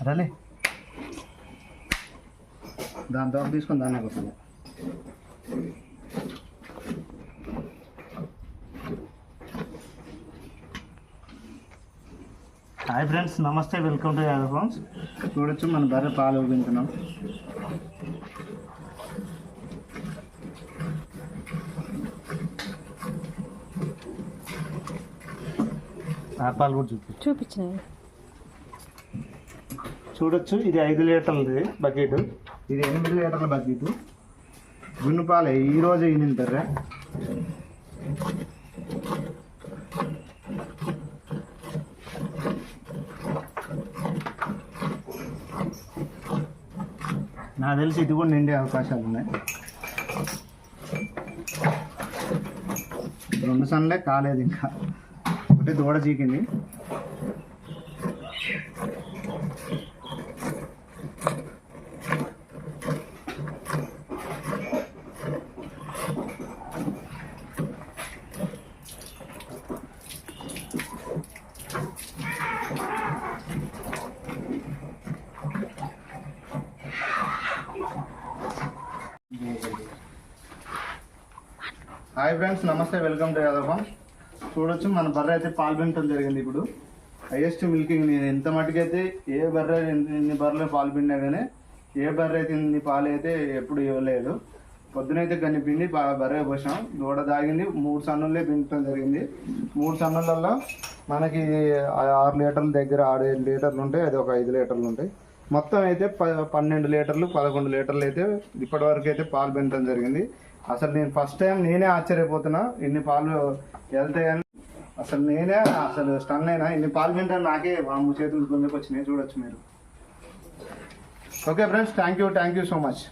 అరే దాని తర్వాత తీసుకొని దాన్ని కొట్టాలి హాయ్ ఫ్రెండ్స్ నమస్తే వెల్కమ్ టు యాదవ్ ఫార్మ్స్ చూడొచ్చు మన బర్రె పాలు ఊపించున్నాం ఆ పాలు కూడా చూపి. చూపించినాయి చూడొచ్చు ఇది ఐదు లీటర్లది బకెట్. ఇది ఎనిమిది లీటర్ల బకెట్. గున్ను పాలే ఈ రోజు ఈనింటారా నాకు తెలిసి ఇది కూడా నిండే అవకాశాలు ఉన్నాయి. రెండు సన్లే కాలేదు ఇంకా. ఒకటి దూడ చీకింది. హాయ్ ఫ్రెండ్స్ నమస్తే వెల్కమ్ టు యాదవ చూడొచ్చు మన బర్రె అయితే పాలు పిండటం జరిగింది ఇప్పుడు. హైయెస్ట్ మిల్కింగ్ నేను ఎంత మటుకైతే ఏ బర్రె ఎన్ని ఇన్ని బర్రెలు పాలు పిండినా కానీ ఏ బర్రె అయితే ఇన్ని పాలు అయితే ఎప్పుడు ఇవ్వలేదు. పొద్దునైతే గన్ని పిండి బా- బర్రె పోసాం. దూడ దాగింది మూడు సన్నులే పిండటం జరిగింది. మూడు సన్నులలో మనకి ఆరు లీటర్ల దగ్గర ఆరు ఏడు లీటర్లు ఉంటాయి అది ఒక ఐదు లీటర్లు ఉంటాయి. మొత్తం అయితే ప పన్నెండు లీటర్లు పదకొండు లీటర్లు అయితే ఇప్పటి వరకు అయితే పాలు పెంచడం జరిగింది. అసలు నేను ఫస్ట్ టైం నేనే ఆశ్చర్యపోతున్నా ఇన్ని పాలు వెళ్తాయని. అసలు నేనే అసలు స్టన్ అయినా ఇన్ని పాలు పింటాను నాకే వాము చేతులు గుంజుకు నేను చూడొచ్చు మీరు. Okay friends thank you thank you so much.